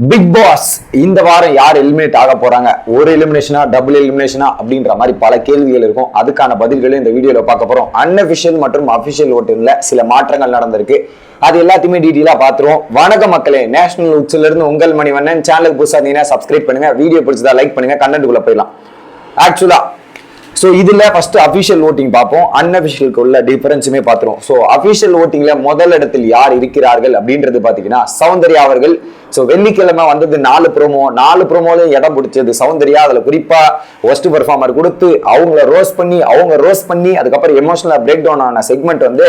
Big pass இந்த வாரம் யார் எலிமினேட் ஆக போறாங்க? ஒரு எலிமினேஷனா டபுள் எலிமினேஷனா அப்படின்ற மாதிரி பல கேள்விகள் இருக்கும். அதுக்கான பதில்களை இந்த வீடியோல பார்க்க போறோம். அன்அபிஷியல் மற்றும் அபிஷியல் ஓட்டுல சில மாற்றங்கள் நடந்திருக்கு. அது எல்லாத்தையுமே டீட்டெயிலா பாத்துருவோம் வணக்க மக்களே நேஷனல் உச்சில இருந்து உங்கள் மணிவண்ணன். சேனலுக்கு புதுசா இருந்தீங்கன்னா சப்ஸ்கிரைப் பண்ணுங்க. வீடியோ பிடிச்சதா லைக் பண்ணுங்க. கண்டென்ட்டுக்குள்ள போயிடலாம். ஆக்சுவலா ஸோ இதில் ஃபர்ஸ்ட் அஃபிஷியல் ஓட்டிங் பார்ப்போம். அன்அஃபிஷியலுக்கு உள்ள டிஃபரன்ஸுமே பார்த்துருவோம். ஸோ அஃபிஷியல் ஓட்டிங்ல முதல் இடத்தில் யார் இருக்கிறார்கள் அப்படின்றது பார்த்தீங்கன்னா சௌந்தர்யா அவர்கள். ஸோ வெள்ளிக்கிழமை வந்தது நாலு ப்ரோமோ நாலு ப்ரோமோலையும் இடம் பிடிச்சது சௌந்தர்யா. அதில் குறிப்பாக ஒஸ்ட் பெர்ஃபார்மர் கொடுத்து அவங்கள ரோஸ் பண்ணி அவங்க ரோஸ் பண்ணி அதுக்கப்புறம் எமோஷனலாக பிரேக் டவுன் ஆன செக்மெண்ட் வந்து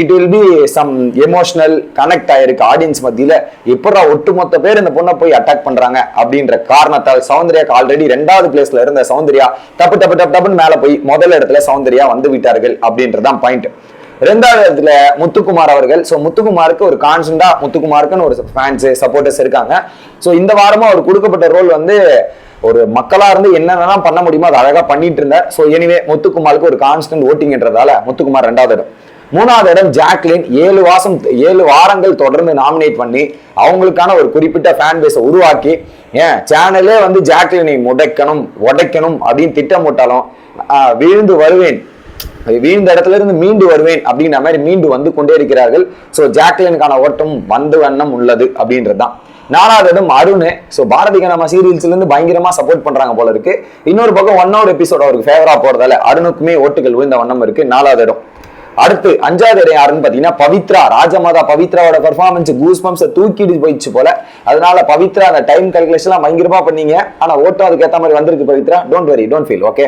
it will be some emotional connect ஆயிருக்கு ஆடியன்ஸ் மத்தியில. எப்படா ஒட்டுமொத்த பேர் இந்த பொண்ணை போய் அட்டாக் பண்றாங்க அப்படின்ற காரணத்தால் சௌந்தர்யாக்கு ஆல்ரெடி ரெண்டாவது பிளேஸ்ல இருந்த சௌந்தர்யா தப்பு டப்பு டப்பு தப்புன்னு மேல போய் முதல் இடத்துல சௌந்தர்யா வந்து விட்டார்கள் அப்படின்றதான் பாயிண்ட் ரெண்டாவது இடத்துல முத்துக்குமார் அவர்கள். ஸோ முத்துக்குமாருக்கு ஒரு கான்ஸ்டண்டா முத்துக்குமாருக்குன்னு ஒரு ஃபேன்ஸ் சப்போர்ட்டர்ஸ் இருக்காங்க. ஸோ இந்த வாரமும் அவர் கொடுக்கப்பட்ட ரோல் வந்து ஒரு மக்களா இருந்து என்னென்னலாம் பண்ண முடியுமோ அதை அழகா பண்ணிட்டு இருந்தார். ஸோ எனிவே முத்துக்குமாருக்கு ஒரு கான்ஸ்டன்ட் ஓட்டிங்ன்றதால முத்துக்குமார் ரெண்டாவது இடம். மூணாவது இடம் ஜாக்லின். ஏழு வாசம் ஏழு வாரங்கள் தொடர்ந்து நாமினேட் பண்ணி அவங்களுக்கான ஒரு குறிப்பிட்ட ஃபேன் பேஸை உருவாக்கி ஏன் சேனலே வந்து ஜாக்லினை முடைக்கணும் உடைக்கணும் அப்படின்னு திட்டமிட்டாலும் வீழ்ந்து வருவேன். வீழ்ந்த இடத்துல இருந்து மீண்டு வருவேன் அப்படின்ற மாதிரி மீண்டு வந்து கொண்டே இருக்கிறார்கள். ஸோ ஜாக்லினுக்கான ஓட்டம் வந்து வண்ணம் உள்ளது அப்படின்றதுதான். நாலாவது இடம் அருண். ஸோ பாரதி கனமா சீரியல்ஸ்ல இருந்து பயங்கரமா சப்போர்ட் பண்றாங்க போல இருக்கு. இன்னொரு பக்கம் ஒன் ஹவர் எபிசோட் அவருக்கு ஃபேவரா போறதால அருணுக்குமே ஓட்டுகள் விழுந்த வண்ணம் இருக்கு. நாலாவது இடம். அடுத்து அஞ்சாவது இடம் யாருன்னு பாத்தீங்கன்னா பவித்ரா ராஜமாதா பவித்ராவோட பெர்ஃபார்மன்ஸ் கூஸ் பம்ப்ஸ் தூக்கிட்டு போயிடுச்சு போல. அதனால பவித்ரா அந்த டைம் கல்குலேஷன் பயங்கரமா பண்ணீங்க. ஆனா ஓட்டம் அதுக்கு ஏத்த மாதிரி வந்திருக்கு Pavithra. Don't worry don't feel okay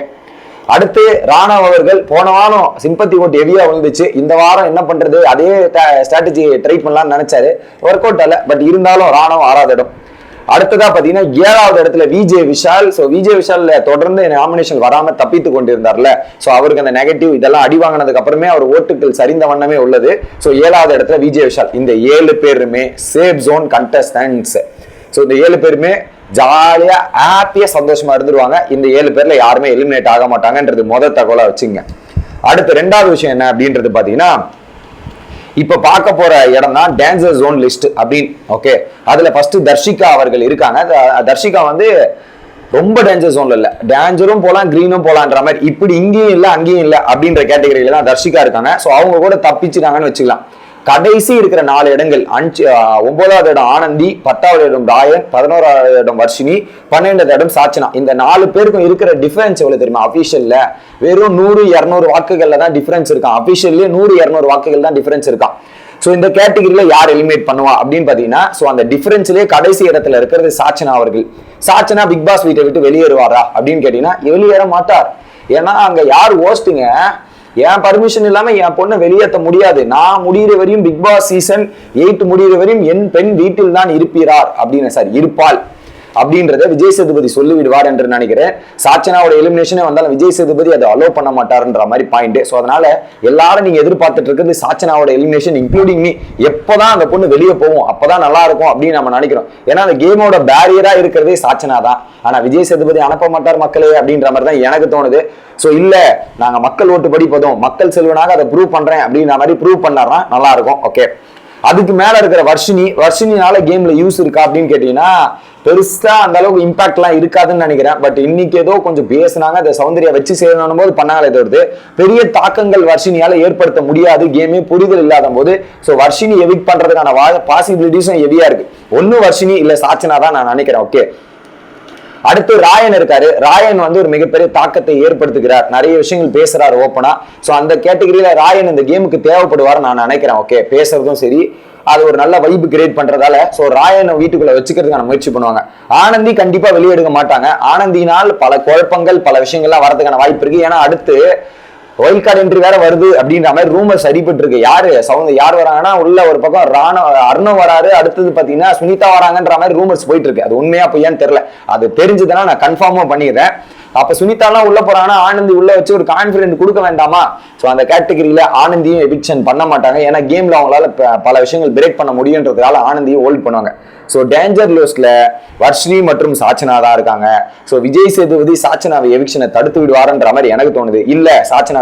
அடுத்து ராணவ் அவர்கள் போன வாரம் சிம்பத்தி ஓட்டு ஹெவியா விழுந்துச்சு. இந்த வாரம் என்ன பண்றது? அதே ஸ்ட்ராட்டஜி ட்ரை பண்ணலாம்னு நினைச்சாரு. ஒர்க் அவுட் ஆல பட் இருந்தாலும் ராணவ் ஆறாவது இடம். அடுத்ததா பாத்தீங்கன்னா ஏழாவது இடத்துல விஜய் விஷால். சோ விஜய் விஷால்ல தொடர்ந்து நாமினேஷன் வராம தப்பித்து கொண்டிருந்தார்ல. சோ அவருக்கு அந்த நெகட்டிவ் இதெல்லாம் அடி வாங்கினதுக்கு அப்புறமே அவர் ஓட்டுகள் சரிந்த வண்ணமே உள்ளது. சோ ஏழாவது இடத்துல விஜய் விஷால். இந்த ஏழு பேருமே சேஃப் ஜோன் கண்டஸ்டன்ஸ் சோ இந்த ஏழு பேருமே ஜாலியா ஹாப்பியா சந்தோஷமா இருந்துருவாங்க. இந்த ஏழு பேர்ல யாருமே எலிமினேட் ஆக மாட்டாங்கன்றது முத தகவலா வச்சுங்க. அடுத்து ரெண்டாவது விஷயம் என்ன அப்படின்றது பாத்தீங்கன்னா இப்போ பார்க்க போற இடம் தான் டான்சர் ஜோன் லிஸ்ட் அப்படின்னு ஓகே அதுல ஃபர்ஸ்ட் தர்ஷிகா அவர்கள் இருக்காங்க. தர்ஷிகா வந்து ரொம்ப டேஞ்சர் ஜோன்ல இல்ல. டேஞ்சரும் போலாம் கிரீனும் போலான்ற மாதிரி. இப்படி இங்கேயும் இல்ல அங்கேயும் இல்ல அப்படின்ற கேட்டகரியில தான் தர்ஷிகா இருக்காங்க. சோ அவங்க கூட தப்பிச்சிட்டாங்கன்னு வச்சுக்கலாம். கடைசி இருக்கிற நாலு இடங்கள் அஞ்சு ஒன்பதாவது இடம் ஆனந்தி பத்தாவது இடம் ராயன் பதினோராவது இடம் வர்ஷினி பன்னெண்டாவது இடம் சாச்சனா. இந்த நாலு பேருக்கும் இருக்கிற டிஃபரன்ஸ் எவ்வளவு தெரியுமா? அபிஷியல்ல வெறும் நூறு இரநூறு வாக்குகள்ல தான் டிஃபரன்ஸ் இருக்கான். அபிஷியல்லே நூறு இரநூறு வாக்குகள் தான் டிஃபரன்ஸ் இருக்கான். ஸோ இந்த கேட்டகரியில யார் எலிமினேட் பண்ணுவா? அப்படின்னு பாத்தீங்கன்னா ஸோ அந்த டிஃபரன்ஸ்லயே கடைசி இடத்துல இருக்கிறது சாச்சனா அவர்கள். சாச்சனா பிக் பாஸ் வீட்டை விட்டு வெளியேறுவாரா? அப்படின்னு கேட்டீங்கன்னா வெளியேற மாட்டார். ஏன்னா அங்க யார் ஓஸ்ட்டுங்க என் பர்மிஷன் இல்லாம என் பொண்ணை வெளியேற்ற முடியாது. நான் முடிகிற வரையும் பிக் பாஸ் சீசன் எயிட் முடிகிற வரையும் என் பெண் வீட்டில் தான் இருப்பீரார் அப்படின்னு சார் இருப்பாள். அப்படின்றத விஜய் சேதுபதி சொல்லி விடுவார் என்று நினைக்கிறேன். சாச்சனாவோட எலிமினேஷனே வந்தாலும் விஜய் சேதுபதி அதை அலோவ் பண்ண மாட்டாருன்ற மாதிரி பாயிண்ட் ஸோ அதனால எல்லாரும் நீங்க எதிர்பார்த்துட்டு இருக்கிறது சாச்சனாவோட எலிமினேஷன் இன்க்ளூடிங் மீ எப்போதான் அந்த பொண்ணு வெளியே போகும் அப்பதான் நல்லா இருக்கும் அப்படின்னு நம்ம நினைக்கிறோம். ஏன்னா அந்த கேமோட பேரியரா இருக்கிறதே சாச்சனா தான். ஆனா விஜய் சேதுபதி அனுப்ப மாட்டார் மக்களே அப்படின்ற மாதிரி தான் எனக்கு தோணுது. ஸோ இல்ல நாங்க மக்கள் ஓட்டு படிப்பதும் மக்கள் செல்வனாக அதை ப்ரூவ் பண்றேன் அப்படின்ற மாதிரி ப்ரூவ் பண்ணார்னா நல்லா இருக்கும். ஓகே அதுக்கு மேல இருக்கிற வர்ஷினி வர்ஷினினால கேம்ல யூஸ் இருக்கா அப்படின்னு கேட்டீங்கன்னா பெருசா அந்த அளவுக்கு இம்பாக்ட் எல்லாம் இருக்காதுன்னு நினைக்கிறேன். பட் இன்னைக்கு ஏதோ கொஞ்சம் பேசுனாங்க அதை சௌந்தர்யா வச்சு செய்யணும் போது பண்ணாங்களே தவிர்த்து பெரிய தாக்கங்கள் வர்ஷினியால ஏற்படுத்த முடியாது கேமே புரிதல் இல்லாத போது. ஸோ வர்ஷினி எவிக் பண்றதுக்கான பாசிபிலிட்டிஸும் ஹெவியா இருக்கு. ஒன்னும் வர்ஷினி இல்ல சாச்சனா தான் நான் நினைக்கிறேன். ஓகே அடுத்து ராயன் இருக்காரு. ராயன் வந்து ஒரு மிகப்பெரிய தாக்கத்தை ஏற்படுத்துகிறார். நிறைய விஷயங்கள் பேசுறாரு ஓப்பனா. ஸோ அந்த கேட்டகரியில ராயன் இந்த கேமுக்கு தேவைப்படுவார் நான் நினைக்கிறேன். ஓகே பேசுறதும் சரி. அது ஒரு நல்ல வைப்பு கிரியேட் பண்றதால ஸோ ராயனை வீட்டுக்குள்ள வச்சுக்கிறதுக்கான முயற்சி பண்ணுவாங்க. ஆனந்தி கண்டிப்பா வெளியே எடுக்க மாட்டாங்க. ஆனந்தினால் பல குழப்பங்கள் பல விஷயங்கள்லாம் வரதுக்கான வாய்ப்பு இருக்கு. ஏன்னா அடுத்து ஒயில் கார்டு என்ட்ரி வேற வருது அப்படின்ற மாதிரி ரூமர் சரிப்பட்டு இருக்கு யாரு? சவுண்ட் யார் வராங்கன்னா உள்ள ஒரு பக்கம் ராண அருணம் வராரு. அடுத்தது பாத்தீங்கன்னா சுனிதா வராங்கன்ற மாதிரி ரூமர்ஸ் போயிட்டு இருக்கு அது உண்மையா பொய்யான்னு தெரியல. அது தெரிஞ்சதுன்னா நான் கன்ஃபார்மா பண்ணிடுறேன். அப்ப சுனிதாலாம் உள்ள போறாங்கன்னா ஆனந்தி உள்ள வச்சு ஒரு கான்பிடன்ட் கொடுக்க வேண்டாமா? ஸோ அந்த கேட்டகரியில ஆனந்தியும் எவிக்ஷன் பண்ண மாட்டாங்க. ஏன்னா கேம்ல அவங்களால பல விஷயங்கள் பிரேக் பண்ண முடியுன்றதுனால ஆனந்தியும் ஹோல்ட் பண்ணுவாங்க. ஸோ டேஞ்சர் லோஸ்ட்ல வர்ஷினி மற்றும் சாச்சனா தான் இருக்காங்க. ஸோ விஜய் சேதுபதி சாச்சனாவை எவிக்ஷனை தடுத்து விடுவாருன்ற மாதிரி எனக்கு தோணுது. இல்ல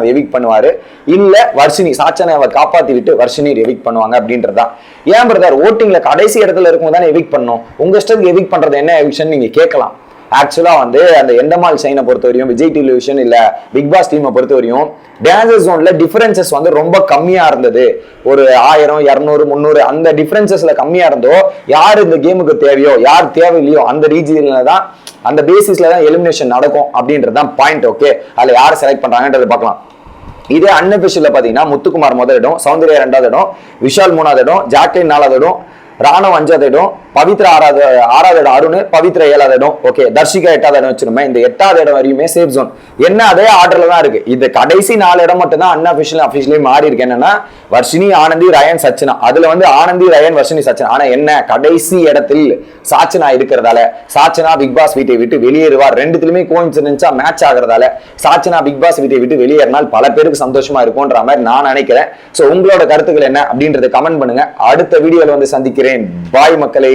சாச்சனாவை எவிக் பண்ணுவாரு. இல்ல வர்ஷினி சாச்சனை அவர் காப்பாத்தி விட்டு வர்ஷினி எவிக் பண்ணுவாங்க அப்படின்றதான் ஏன் பிரதர் ஓட்டிங்ல கடைசி இடத்துல இருக்கும் தானே எவிக் பண்ணும் உங்க இஷ்டத்துக்கு எவிக் பண்றது என்ன எவிக்ஷன் நீங்க கேட்கலாம். ஆக்சுவலா வந்து அந்த எண்டமால் சைனை பொறுத்த வரையும் விஜய் டெலிவிஷன் இல்ல பிக் பாஸ் டீமை பொறுத்த வரையும் டேஞ்சர் ஜோன்ல டிஃபரன்சஸ் வந்து ரொம்ப கம்மியா இருந்தது. ஒரு ஆயிரம் இரநூறு முந்நூறு அந்த டிஃபரன்சஸ்ல கம்மியா இருந்தோ யார் இந்த கேமுக்கு தேவையோ யார் தேவையில்லையோ அந்த ரீஜியன்ல தான் அந்த பேசிஸ்ல தான் எலிமினேஷன் நடக்கும் அப்படின்றது தான் பாயிண்ட் ஓகே அதுல யார் செலக்ட் பண்றாங்கன்றதை பார்க்கலாம். இதே அன்னபிஷில் பார்த்தீங்கன்னா முத்துக்குமார் முதல் இடம் சௌந்தர்யா ரெண்டாவது இடம் விஷால் மூணாவது இடம் ஜாக்லின் நாலாவது இடம் ராணவ் அஞ்சாவது இடம் பவித்ரா ஆறாவது ஆறாவது இடம் அருண் பவித்ரா ஏழாவது இடம். ஓகே தர்ஷிகா எட்டாவது இடம் வச்சிருமே இந்த எட்டாவது இடம் வரையுமே சேஃப் ஜோன் என்ன அதே ஆர்டர்ல தான் இருக்கு. இது கடைசி நாலு இடம் மட்டும் தான் அன்அபிஷியல் அபிஷியலி மாறி இருக்கு. என்னன்னா வர்ஷினி ஆனந்தி ரயன் சச்சினா. அதுல வந்து ஆனந்தி ரயன் வர்ஷினி சச்சினா. ஆனா என்ன கடைசி இடத்தில் சாச்சனா இருக்கிறதால சாச்சனா பிக் பாஸ் வீட்டை விட்டு வெளியேறுவார். ரெண்டுத்திலுமே கோயின்சிடன்ஸா மேட்ச் ஆகிறதால சாச்சனா பிக் பாஸ் வீட்டை விட்டு வெளியேறினால் பல பேருக்கு சந்தோஷமா இருக்கும்ன்ற மாதிரி நான் நினைக்கிறேன். சோ உங்களோட கருத்துக்கள் என்ன அப்படின்றத கமெண்ட் பண்ணுங்க. அடுத்த வீடியோல வந்து சந்திக்கிறேன். பாய் மக்களே